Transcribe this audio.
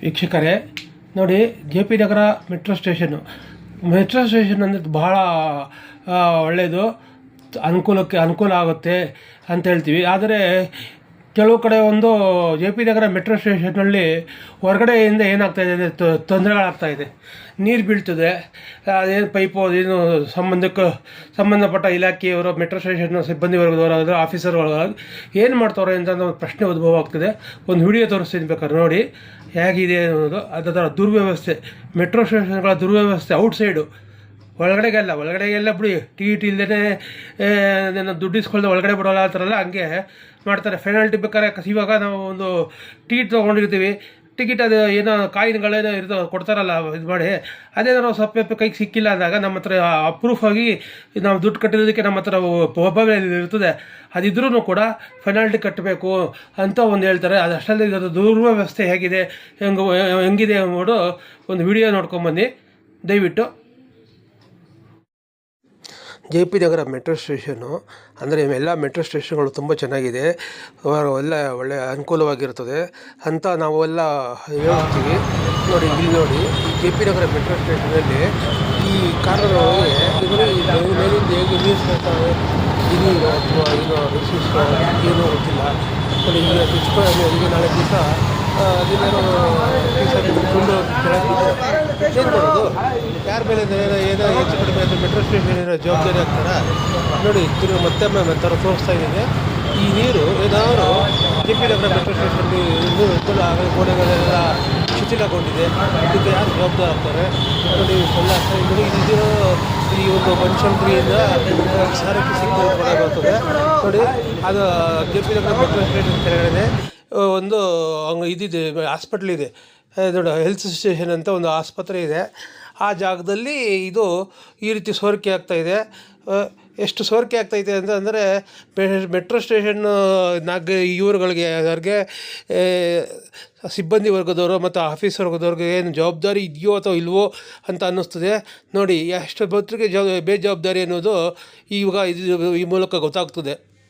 ವೀಕ್ಷಕರೇ, ನೋಡಿ, J P Nagar metro station metro station ಅಂದರೆ ಬಹಳ ಒಳ್ಳೆಯದು ಅನುಕೂಲಕ್ಕೆ ಅನುಕೂಲ ಆಗುತ್ತೆ ಅಂತ ಹೇಳ್ತೀವಿ. ಆದರೆ ಕೆಲವು ಕಡೆ ಒಂದು ಜೆ ಪಿ ನಗರ ಮೆಟ್ರೋ ಸ್ಟೇಷನ್ನಲ್ಲಿ ಹೊರಗಡೆಯಿಂದ ಏನಾಗ್ತಾಯಿದೆ ಅಂದರೆ ತೊಂದರೆಗಳಾಗ್ತಾ ಇದೆ. ನೀರು ಬೀಳ್ತದೆ. ಅದೇನು ಪೈಪು, ಅದೇನು ಸಂಬಂಧಕ್ಕೆ ಸಂಬಂಧಪಟ್ಟ ಇಲಾಖೆಯವರು, ಮೆಟ್ರೋ ಸ್ಟೇಷನ್ ಸಿಬ್ಬಂದಿ ವರ್ಗದವರು ಆಫೀಸರ್ ಏನು ಮಾಡ್ತಾರೆ ಅಂತ ಒಂದು ಪ್ರಶ್ನೆ ಉದ್ಭವ ಆಗ್ತದೆ. ಒಂದು ವಿಡಿಯೋ ತೋರಿಸ್ತೀನಿ ಬೇಕಾದ್ರೆ ನೋಡಿ. ಹೇಗಿದೆ ಅನ್ನೋದು. ಅದರ ದುರ್ವ್ಯವಸ್ಥೆ, ಮೆಟ್ರೋ ಸ್ಟೇಷನ್ಗಳ ದುರ್ವ್ಯವಸ್ಥೆ ಔಟ್ಸೈಡು. ಒಳಗಡೆಗೆಲ್ಲ ಒಳಗಡೆಗೆಲ್ಲ ಬಿಡಿ. ಟಿಕೆಟ್ ಇಲ್ಲದೇ ದುಡ್ಡು ಇಸ್ಕೊಳ್ದೆ ಒಳಗಡೆ ಬಿಡೋಲ್ಲ ಆ ಥರ ಎಲ್ಲ ಹಂಗೆ ಮಾಡ್ತಾರೆ. ಫೆನಾಲ್ಟಿ ಬೇಕಾದ್ರೆ ಇವಾಗ ನಾವು ಒಂದು ಟಿಕೆಟ್ ತೊಗೊಂಡಿರ್ತೀವಿ. ಟಿಕೆಟ್ ಅದು ಏನೋ ಕಾಯಿನ್ಗಳೇನೋ ಇರ್ತವೆ ಕೊಡ್ತಾರಲ್ಲ, ಇದು ಮಾಡಿ. ಅದೇನೋ ನಾವು ಸಪ್ಪೆ ಕೈಗೆ ಸಿಕ್ಕಿಲ್ಲ ಅಂದಾಗ ನಮ್ಮ ಹತ್ರ ಅಪ್ರೂಫ್ ಆಗಿ ನಾವು ದುಡ್ಡು ಕಟ್ಟಿರೋದಕ್ಕೆ ನಮ್ಮ ಹತ್ರ ಒಬ್ಬ ಇರ್ತದೆ. ಅದಿದ್ರೂ ಕೂಡ ಫೆನಾಲ್ಟಿ ಕಟ್ಟಬೇಕು ಅಂತ ಒಂದು ಹೇಳ್ತಾರೆ. ಅದು ಅಷ್ಟರಲ್ಲಿ ಇದರ ದುರ್ವ್ಯವಸ್ಥೆ ಹೇಗಿದೆ, ಹೆಂಗೆ, ಹೆಂಗಿದೆ ಅಂದ್ಬಿಟ್ಟು ಒಂದು ವಿಡಿಯೋ ನೋಡ್ಕೊಂಬನ್ನಿ. ದಯವಿಟ್ಟು J P Nagar metro station ಅಂದರೆ ಎಲ್ಲ ಮೆಟ್ರೋ ಸ್ಟೇಷನ್ಗಳು ತುಂಬ ಚೆನ್ನಾಗಿದೆ. ಎಲ್ಲ ಒಳ್ಳೆಯ ಅನುಕೂಲವಾಗಿರ್ತದೆ. ಅಂತ ನಾವೆಲ್ಲ ಹೇಳ್ತೀವಿ. ನೋಡಿ, ಇಲ್ಲಿ ನೋಡಿ ಜೆ ಪಿ ನಗರ ಮೆಟ್ರೋ ಸ್ಟೇಷನಲ್ಲಿ ಈ ಕಾರಣ ಹೇಗೆ ಇದು ಅಥವಾ ಏನೋ ಏನೋ ಗೊತ್ತಿಲ್ಲ. ಈಗ ನಾಳೆ ದಿವಸ ಅದೇನೋ ಏನು ಯಾರ ಮೇಲೆ ಏನೋ ಹೆಚ್ಚು ಕಡಿಮೆ ಆಯಿತು ಮೆಟ್ರೋ ಸ್ಟೇಷನ್ ಏನೋ ಜವಾಬ್ದಾರಿ ಆಗ್ತಾರ? ನೋಡಿ, ತಿರುಗಿ ಮತ್ತೆ ಥರ ತೋರಿಸ್ತಾ ಇದ್ದೀನಿ ಈ ನೀರು ಏನಾದರೂ ಜೆ ಪಿ ನಗರ ಮೆಟ್ರೋ ಸ್ಟೇಷನಲ್ಲಿ ನೀರು ಗೋಡೆಗಳೆಲ್ಲ ಶಿಥಿಲಗೊಂಡಿದೆ ಇದಕ್ಕೆ ಯಾರು ಜವಾಬ್ದಾರ ಆಗ್ತಾರೆ? ನೋಡಿ ಎಲ್ಲ ಇದಿರೋ ಈ ಒಂದು ಬನಶಂಕರಿಯಿಂದ ಸಾರಕ್ಕೆ ಸಿಕ್ಕ ಬರ್ತದೆ. ನೋಡಿ, ಅದು J P Nagar metro station ಕೆಳಗಡೆ ಒಂದು ಇದಿದೆ ಹಾಸ್ಪಿಟ್ಲ್ ಇದೆ. ನೋಡಿ ಹೆಲ್ತ್ ಸ್ಟೇಷನ್ ಅಂತ ಒಂದು ಆಸ್ಪತ್ರೆ ಇದೆ. ಆ ಜಾಗದಲ್ಲಿ ಇದು ಈ ರೀತಿ ಸೋರಿಕೆ ಆಗ್ತಾಯಿದೆ ಎಷ್ಟು ಸೋರಿಕೆ ಆಗ್ತೈತೆ ಅಂತ ಅಂದರೆ ಮೆಟ್ರೋ ಸ್ಟೇಷನ್ ನಾಗ, ಇವರುಗಳಿಗೆ, ಅವ್ರಿಗೆ ಸಿಬ್ಬಂದಿ ವರ್ಗದವರು ಮತ್ತು ಆಫೀಸ್ ವರ್ಗದವ್ರಿಗೆ ಏನು ಜವಾಬ್ದಾರಿ ಇದೆಯೋ ಅಥವಾ ಇಲ್ವೋ ಅಂತ ಅನ್ನಿಸ್ತದೆ. ನೋಡಿ ಎಷ್ಟು ಹೊತ್ತಿಗೆ ಜವ, ಬೇಜವಾಬ್ದಾರಿ ಅನ್ನೋದು ಇವಾಗ ಇದು ಈ ಮೂಲಕ ಗೊತ್ತಾಗ್ತದೆ.